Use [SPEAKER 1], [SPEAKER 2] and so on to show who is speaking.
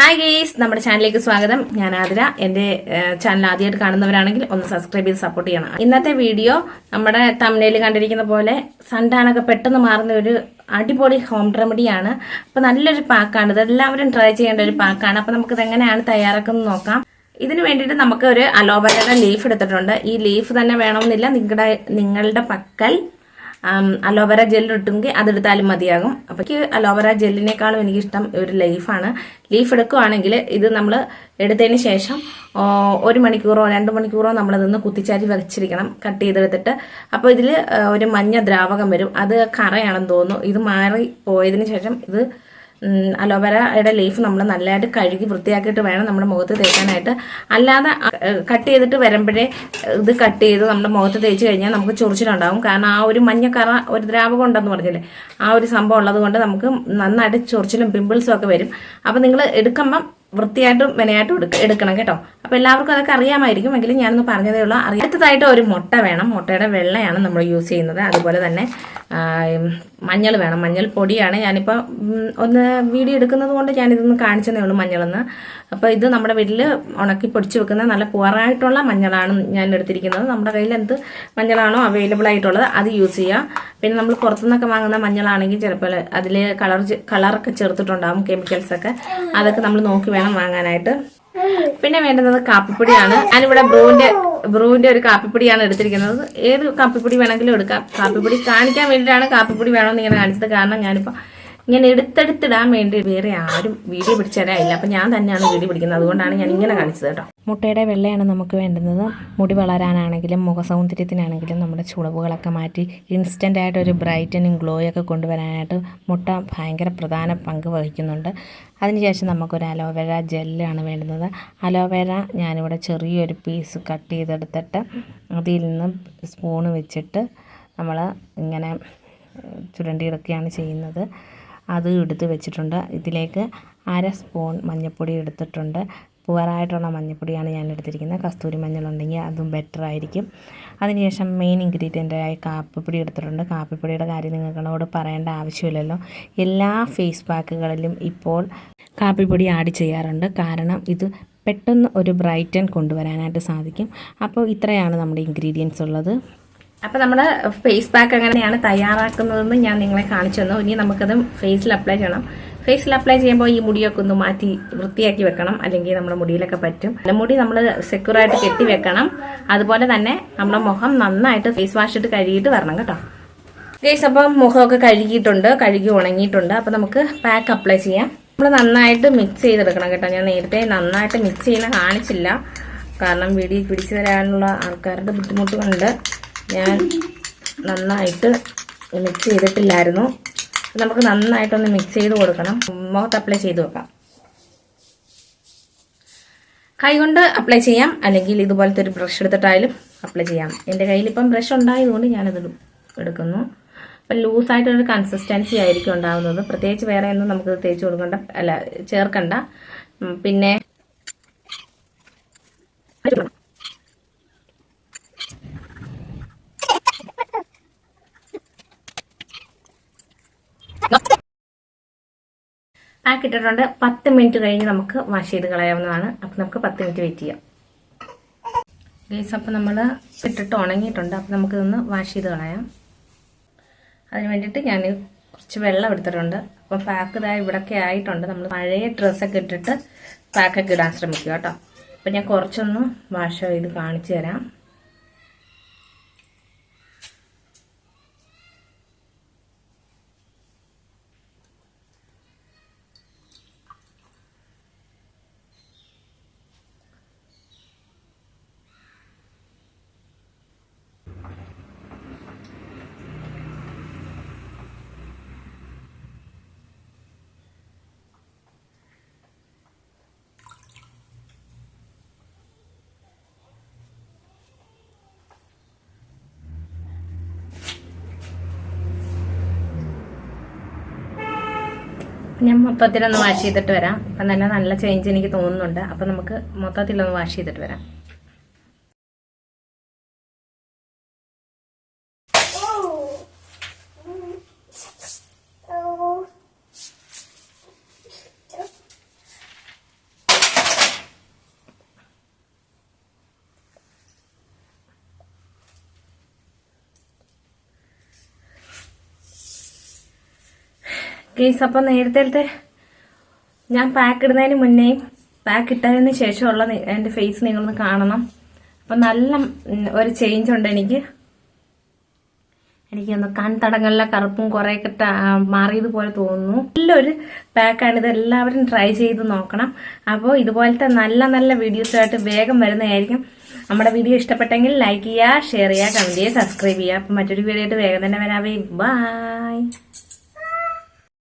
[SPEAKER 1] Hi guys നമ്മുടെ ചാനലിലേക്ക് സ്വാഗതം. ഞാൻ ആതിര. എന്റെ ചാനൽ ആദ്യമായിട്ട് കാണുന്നവരാണെങ്കിൽ ഒന്ന് സബ്സ്ക്രൈബ് ചെയ്ത് സപ്പോർട്ട് ചെയ്യണം. ഇന്നത്തെ വീഡിയോ നമ്മുടെ തമിഴിൽ കണ്ടിരിക്കുന്ന പോലെ സൺടാനൊക്കെ പെട്ടെന്ന് മാറുന്ന ഒരു അടിപൊളി ഹോം റെമഡിയാണ് അപ്പൊ നല്ലൊരു പാക്കാണ് ഇതെല്ലാവരും ട്രൈ ചെയ്യേണ്ട ഒരു പാക്കാണ് അപ്പൊ നമുക്ക് എങ്ങനെയാണ് തയ്യാറാക്കുന്നത് നോക്കാം. ഇതിന് വേണ്ടിയിട്ട് നമുക്ക് ഒരു അലോവേരയുടെ ലീഫ് എടുത്തിട്ടുണ്ട്. ഈ ലീഫ് തന്നെ വേണമെന്നില്ല. നിങ്ങളുടെ നിങ്ങളുടെ പക്കൽ അലോവേര ജെൽ ഇട്ടെങ്കിൽ അതെടുത്താലും മതിയാകും. അപ്പോൾ എനിക്ക് അലോവേര ജെല്ലിനേക്കാളും എനിക്കിഷ്ടം ഒരു ലീഫാണ് ലീഫ് എടുക്കുകയാണെങ്കിൽ ഇത് നമ്മൾ എടുത്തതിന് ശേഷം ഒരു മണിക്കൂറോ രണ്ട് മണിക്കൂറോ നമ്മളതൊന്ന് കുത്തിച്ചാരി വെച്ചിരിക്കണം കട്ട് ചെയ്തെടുത്തിട്ട്. അപ്പോൾ ഇതിൽ ഒരു മഞ്ഞ ദ്രാവകം വരും. അത് കറയാണെന്ന് തോന്നുന്നു. ഇത് മാറി പോയതിന് ശേഷം ഇത് അലോവേരയുടെ ലീഫ് നമ്മൾ നല്ലതായിട്ട് കഴുകി വൃത്തിയാക്കിയിട്ട് വേണം നമ്മുടെ മുഖത്ത് തേക്കാനായിട്ട്. അല്ലാതെ കട്ട് ചെയ്തിട്ട് വരുമ്പോഴേ ഇത് കട്ട് ചെയ്ത് നമ്മുടെ മുഖത്ത് തേച്ച് കഴിഞ്ഞാൽ നമുക്ക് ചൊറിച്ചിലുണ്ടാവും. കാരണം ആ ഒരു മഞ്ഞ കറ ഒരു ദ്രാവകം ഉണ്ടെന്ന് പറഞ്ഞില്ലേ? ആ ഒരു സംഭവം ഉള്ളത് കൊണ്ട് നമുക്ക് നന്നായിട്ട് ചൊറിച്ചിലും പിമ്പിൾസും ഒക്കെ വരും. അപ്പം നിങ്ങൾ എടുക്കുമ്പം വൃത്തിയായിട്ടും മെനയായിട്ടും എടുക്ക എടുക്കണം കേട്ടോ. അപ്പോൾ എല്ലാവർക്കും അതൊക്കെ അറിയാമായിരിക്കും. എങ്കിലും ഞാനൊന്ന് പറഞ്ഞതേ ഉള്ളൂ. അടുത്തതായിട്ട് ഒരു മുട്ട വേണം. മുട്ടയുടെ വെള്ളയാണ് നമ്മൾ യൂസ് ചെയ്യുന്നത്. അതുപോലെ തന്നെ മഞ്ഞൾ വേണം. മഞ്ഞൾ പൊടിയാണ് ഞാനിപ്പോൾ ഒന്ന് വീഡിയോ എടുക്കുന്നത് കൊണ്ട് ഞാനിതൊന്ന് കാണിച്ചതേ ഉള്ളൂ മഞ്ഞളെന്ന്. അപ്പോൾ ഇത് നമ്മുടെ വീട്ടിൽ ഉണക്കി പൊടിച്ച് വെക്കുന്ന നല്ല പുവറായിട്ടുള്ള മഞ്ഞളാണ് ഞാൻ എടുത്തിരിക്കുന്നത്. നമ്മുടെ കയ്യിൽ എന്ത് മഞ്ഞളാണോ അവൈലബിൾ ആയിട്ടുള്ളത് അത് യൂസ് ചെയ്യുക പിന്നെ നമ്മൾ പുറത്തുനിന്നൊക്കെ വാങ്ങുന്ന മഞ്ഞളാണെങ്കിൽ ചിലപ്പോൾ അതിൽ കളർ കളറൊക്കെ ചേർത്തിട്ടുണ്ടാകും കെമിക്കൽസൊക്കെ അതൊക്കെ നമ്മൾ നോക്കി വേണം വാങ്ങാനായിട്ട്. പിന്നെ വേണ്ടുന്നത് കാപ്പിപ്പൊടിയാണ്. ഞാനിവിടെ ബ്രൂവിന്റെ ബ്രൂവിന്റെ ഒരു കാപ്പിപ്പൊടിയാണ് എടുത്തിരിക്കുന്നത്. ഏത് കാപ്പിപ്പൊടി വേണമെങ്കിലും എടുക്കാം. കാപ്പിപ്പൊടി കാണിക്കാൻ വേണ്ടിയിട്ടാണ് കാപ്പിപ്പൊടി വേണമെന്ന് ഇങ്ങനെ കാണിച്ചത്. കാരണം ഞാനിപ്പോൾ ഇങ്ങനെ എടുത്തെടുത്തിടാൻ വേണ്ടി വേറെ ആരും വീഡിയോ പിടിച്ചതരായില്ല അപ്പം ഞാൻ തന്നെയാണ് വീഡിയോ പിടിക്കുന്നത്. അതുകൊണ്ടാണ് ഞാൻ ഇങ്ങനെ കാണിച്ചത് കേട്ടോ. മുട്ടയുടെ വെള്ളയാണ് നമുക്ക് വേണ്ടുന്നത്. മുടി വളരാനാണെങ്കിലും മുഖ സൗന്ദര്യത്തിനാണെങ്കിലും നമ്മുടെ ചുളവുകളൊക്കെ മാറ്റി ഇൻസ്റ്റന്റ് ആയിട്ട് ഒരു ബ്രൈറ്റനിങ് ഗ്ലോയൊക്കെ കൊണ്ടുവരാനായിട്ട് മുട്ട ഭയങ്കര പ്രധാന പങ്ക് വഹിക്കുന്നുണ്ട്. അതിനുശേഷം നമുക്കൊരു അലോവേര ജെല്ലാണ് വേണ്ടുന്നത്. അലോവേര ഞാനിവിടെ ചെറിയൊരു പീസ് കട്ട് ചെയ്തെടുത്തിട്ട് അതിൽ നിന്ന് സ്പൂണ് വെച്ചിട്ട് നമ്മൾ ഇങ്ങനെ ചുരണ്ടിയെടുക്കുകയാണ് ചെയ്യുന്നത്. അത് എടുത്ത് വെച്ചിട്ടുണ്ട്. ഇതിലേക്ക് അര സ്പൂൺ മഞ്ഞൾപ്പൊടി എടുത്തിട്ടുണ്ട്. പുവറായിട്ടുള്ള മഞ്ഞൾപ്പൊടിയാണ് ഞാൻ എടുത്തിരിക്കുന്നത്. കസ്തൂരി മഞ്ഞളുണ്ടെങ്കിൽ അതും ബെറ്റർ ആയിരിക്കും. അതിനുശേഷം മെയിൻ ഇൻഗ്രീഡിയന്റായി കാപ്പിപ്പൊടി എടുത്തിട്ടുണ്ട്. കാപ്പിപ്പൊടിയുടെ കാര്യം നിങ്ങളോട് പറയേണ്ട ആവശ്യമില്ലല്ലോ. എല്ലാ ഫേസ് പാക്കുകളിലും ഇപ്പോൾ കാപ്പിപ്പൊടി ആഡ് ചെയ്യാറുണ്ട്. കാരണം ഇത് പെട്ടെന്ന് ഒരു ബ്രൈറ്റൻ കൊണ്ടുവരാനായിട്ട് സാധിക്കും. അപ്പോൾ ഇത്രയാണ് നമ്മുടെ ഇൻഗ്രീഡിയൻസ് ഉള്ളത്. അപ്പൊ നമ്മുടെ ഫേസ് പാക്ക് എങ്ങനെയാണ് തയ്യാറാക്കുന്നതെന്ന് ഞാൻ നിങ്ങളെ കാണിച്ചു തന്നു. ഇനി നമുക്കത് ഫേസിൽ അപ്ലൈ ചെയ്യണം. ഫേസിൽ അപ്ലൈ ചെയ്യുമ്പോൾ ഈ മുടിയൊക്കെ ഒന്ന് മാറ്റി വൃത്തിയാക്കി വെക്കണം. അല്ലെങ്കിൽ നമ്മുടെ മുടിയിലൊക്കെ പറ്റും. മുടി നമ്മൾ സെക്യൂർ ആയിട്ട് കെട്ടി വെക്കണം. അതുപോലെ തന്നെ നമ്മുടെ മുഖം നന്നായിട്ട് ഫേസ് വാഷ് ഇട്ട് കഴുകിയിട്ട് വരണം കേട്ടോ. ഗേസ് അപ്പം മുഖമൊക്കെ കഴുകിയിട്ടുണ്ട്. കഴുകി ഉണങ്ങിയിട്ടുണ്ട്. അപ്പം നമുക്ക് പാക്ക് അപ്ലൈ ചെയ്യാം. നമ്മൾ നന്നായിട്ട് മിക്സ് ചെയ്തെടുക്കണം കേട്ടോ. ഞാൻ നേരത്തെ നന്നായിട്ട് മിക്സ് ചെയ്യുന്ന കാണിച്ചില്ല. കാരണം വീഡിയോ പിടിച്ചു തരാനുള്ള ആൾക്കാരുടെ ബുദ്ധിമുട്ട് കൊണ്ട് ഞാൻ നന്നായിട്ട് മിക്സ് ചെയ്തിട്ടില്ലായിരുന്നു. നമുക്ക് നന്നായിട്ടൊന്ന് മിക്സ് ചെയ്ത് കൊടുക്കണം. മുഖത്ത് അപ്ലൈ ചെയ്ത് വെക്കാം. കൈകൊണ്ട് അപ്ലൈ ചെയ്യാം. അല്ലെങ്കിൽ ഇതുപോലത്തെ ഒരു ബ്രഷ് എടുത്തിട്ടായാലും അപ്ലൈ ചെയ്യാം. എന്റെ കയ്യിൽ ഇപ്പം ബ്രഷ് ഉണ്ടായതുകൊണ്ട് ഞാനത് എടുക്കുന്നു. അപ്പം ലൂസായിട്ടൊരു കൺസിസ്റ്റൻസി ആയിരിക്കും ഉണ്ടാകുന്നത് പ്രത്യേകിച്ച് വേറെ ഒന്നും നമുക്ക് തേച്ച് കൊടുക്കണ്ട. അല്ല ചേർക്കണ്ട. പിന്നെ പാക്ക് ഇട്ടിട്ടുണ്ട് പത്ത് മിനിറ്റ് കഴിഞ്ഞ് നമുക്ക് വാഷ് ചെയ്ത് കളയാവുന്നതാണ്. അപ്പം നമുക്ക് പത്ത് മിനിറ്റ് വെയിറ്റ് ചെയ്യാം. ഗേസ് അപ്പം നമ്മൾ ഇട്ടിട്ട് ഉണങ്ങിയിട്ടുണ്ട്. അപ്പം നമുക്കിതൊന്ന് വാഷ് ചെയ്ത് കളയാം. അതിന് വേണ്ടിയിട്ട് ഞാൻ കുറച്ച് വെള്ളം എടുത്തിട്ടുണ്ട്. അപ്പം പാക്ക് ഇതാ ഇവിടെയൊക്കെ ആയിട്ടുണ്ട്. നമ്മൾ പഴയ ഡ്രസ്സൊക്കെ ഇട്ടിട്ട് പാക്കൊക്കെ ഇടാൻ ശ്രമിക്കുക കേട്ടോ. അപ്പം ഞാൻ കുറച്ചൊന്ന് വാഷ് ചെയ്ത് കാണിച്ചു തരാം. ഞാൻ മൊത്തത്തിലൊന്ന് വാഷ് ചെയ്തിട്ട് വരാം. അപ്പം തന്നെ നല്ല ചേഞ്ച് എനിക്ക് തോന്നുന്നുണ്ട്. അപ്പം നമുക്ക് മൊത്തത്തിലൊന്ന് വാഷ് ചെയ്തിട്ട് വരാം. ഗെയ്സ് അപ്പം നേരത്തെ ഞാൻ പാക്ക് ഇടുന്നതിന് മുന്നേ പാക്ക് ഇട്ടതിന് ശേഷമുള്ള എന്റെ ഫേസ് നിങ്ങളൊന്ന് കാണണം. അപ്പം നല്ല ഒരു ചേഞ്ച് ഉണ്ട് എനിക്ക്. എനിക്കൊന്ന് കൺതടങ്ങളിലെ കറുപ്പും കുറേയൊക്കെ മാറിയതുപോലെ തോന്നുന്നു. നല്ലൊരു പാക്കാണ് ഇത്. എല്ലാവരും ട്രൈ ചെയ്ത് നോക്കണം. അപ്പോൾ ഇതുപോലത്തെ നല്ല നല്ല വീഡിയോസുമായിട്ട് വേഗം വരുന്നതായിരിക്കും. നമ്മുടെ വീഡിയോ ഇഷ്ടപ്പെട്ടെങ്കിൽ ലൈക്ക് ചെയ്യുക ഷെയർ ചെയ്യുക കമന്റ് ചെയ്യുക സബ്സ്ക്രൈബ് ചെയ്യുക. അപ്പം മറ്റൊരു വീഡിയോ ആയിട്ട് വേഗം തന്നെ വരാവേ. ബൈ